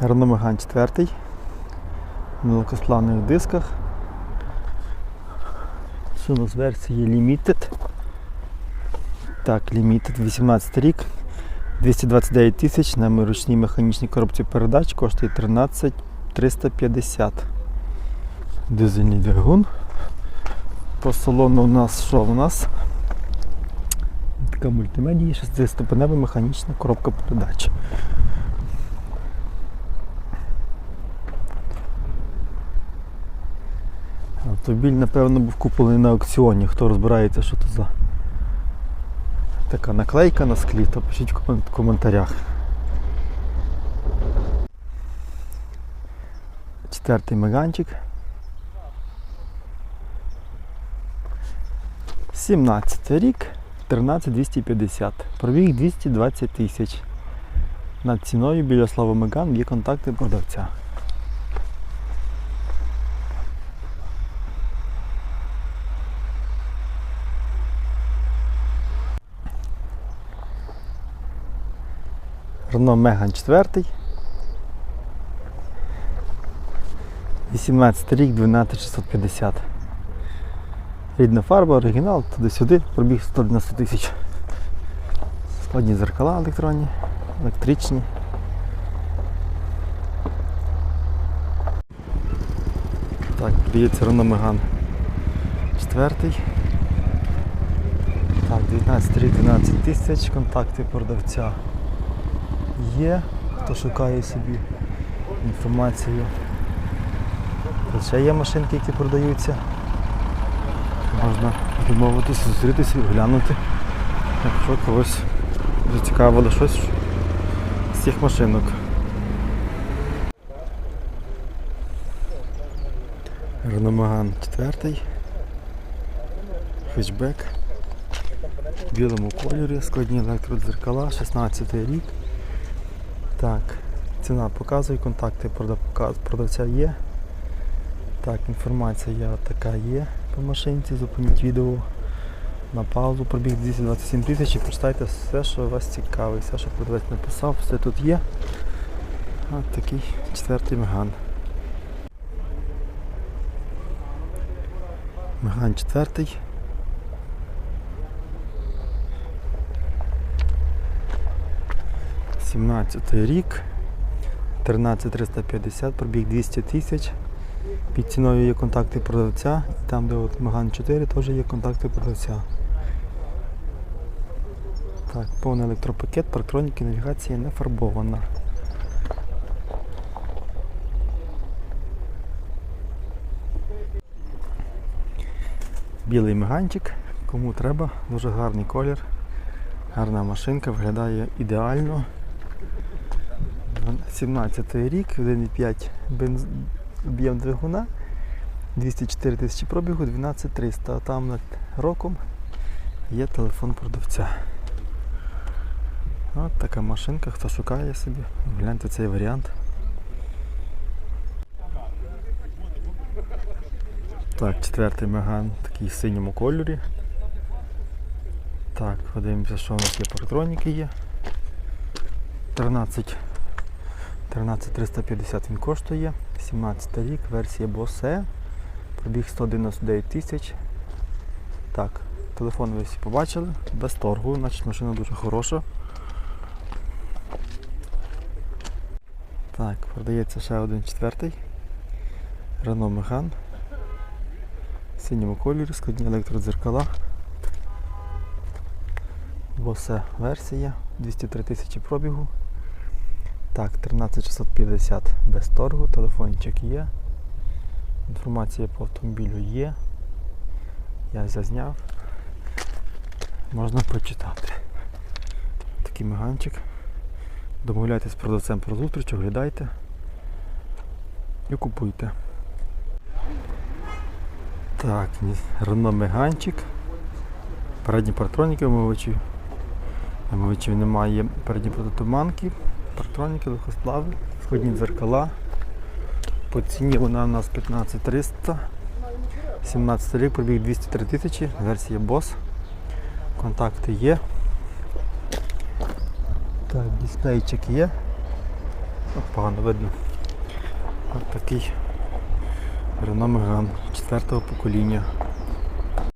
Renault Megane 4 на легкосплавних дисках. Що у версії Limited. Так, Limited 18 рік. 229 тисяч на ручній механічній коробці передач коштує 13 350. Дизельний двигун. По салону у нас що у нас? Така мультимедія, 6-ступенева механічна коробка передач. Автомобіль, напевно, був куплений на аукціоні. Хто розбирається, що це за така наклейка на склі, то пишіть в коментарях. Четвертий меганчик. 17 рік, 13250. Пробіг 220 тисяч. Над ціною біля слова Меган є контакти продавця. Renault Megane 4. 18 рік, 12650. Рідна фарба, оригінал, туди-сюди, пробіг 190 тисяч. Складні зеркала електронні, електричні. Так, продається Renault Megane 4. Так, 19 рік, 12 тисяч, контакти продавця є, хто шукає собі інформацію. Тут є машинки, які продаються. Можна домовитися, зустрітися і глянути. Якщо когось зацікавило щось з цих машинок. Megane 4. Хетчбек. В білому кольорі, складні електродзеркала, 16 рік. Так, ціна показує, контакти продавця є. Так, інформація така є по машинці. Зупиніть відео на паузу, пробіг 227 тисяч і прочитайте все, що вас цікавить, все, що продавець написав, все тут є. Ось такий четвертий меган. Меган четвертий. Сімнадцятий рік. 13350, пробіг 200 тисяч. Під ціною є контакти продавця. І там, де от Megane 4, теж є контакти продавця. Так, повний електропакет, парктроніки, навігація не фарбована. Білий меганчик, кому треба, дуже гарний колір, гарна машинка, виглядає ідеально. 17 рік, 1,5 бенз... об'єм двигуна, 204 тисячі пробігу, 12300. А там над роком є телефон продавця. От така машинка, хто шукає собі, гляньте цей варіант. Так, четвертий меган такий в синьому кольорі. Так, подивимося, що у нас є парктроніки є. 13 13350 він коштує. 17 рік, версія Bose. Пробіг 199 тисяч. Так, телефон ви всі побачили, без торгу, значить машина дуже хороша. Так, продається ще один четвертий. Renault Megane. В синьому кольорі, складні електродзеркала. Bose версія, 203 тисячі пробігу. Так, 13650 без торгу, телефончик є. Інформація по автомобілю є. Я зазняв. Можна почитати. Такий меганчик. Домовляйтесь з продавцем про зустріч, оглядайте і купуйте. Так, Renault Меганчик. Передні партроніки омивачі. Омивачів немає передні протитуманки. Партроніки, легкосплави, сходні дзеркала. По ціні вона у нас 15300. 17 рік, пробіг 203 тисячі, версія BOSS. Контакти є. Так, дисплейчик є. От погано видно. От такий Renault Megane четвертого покоління.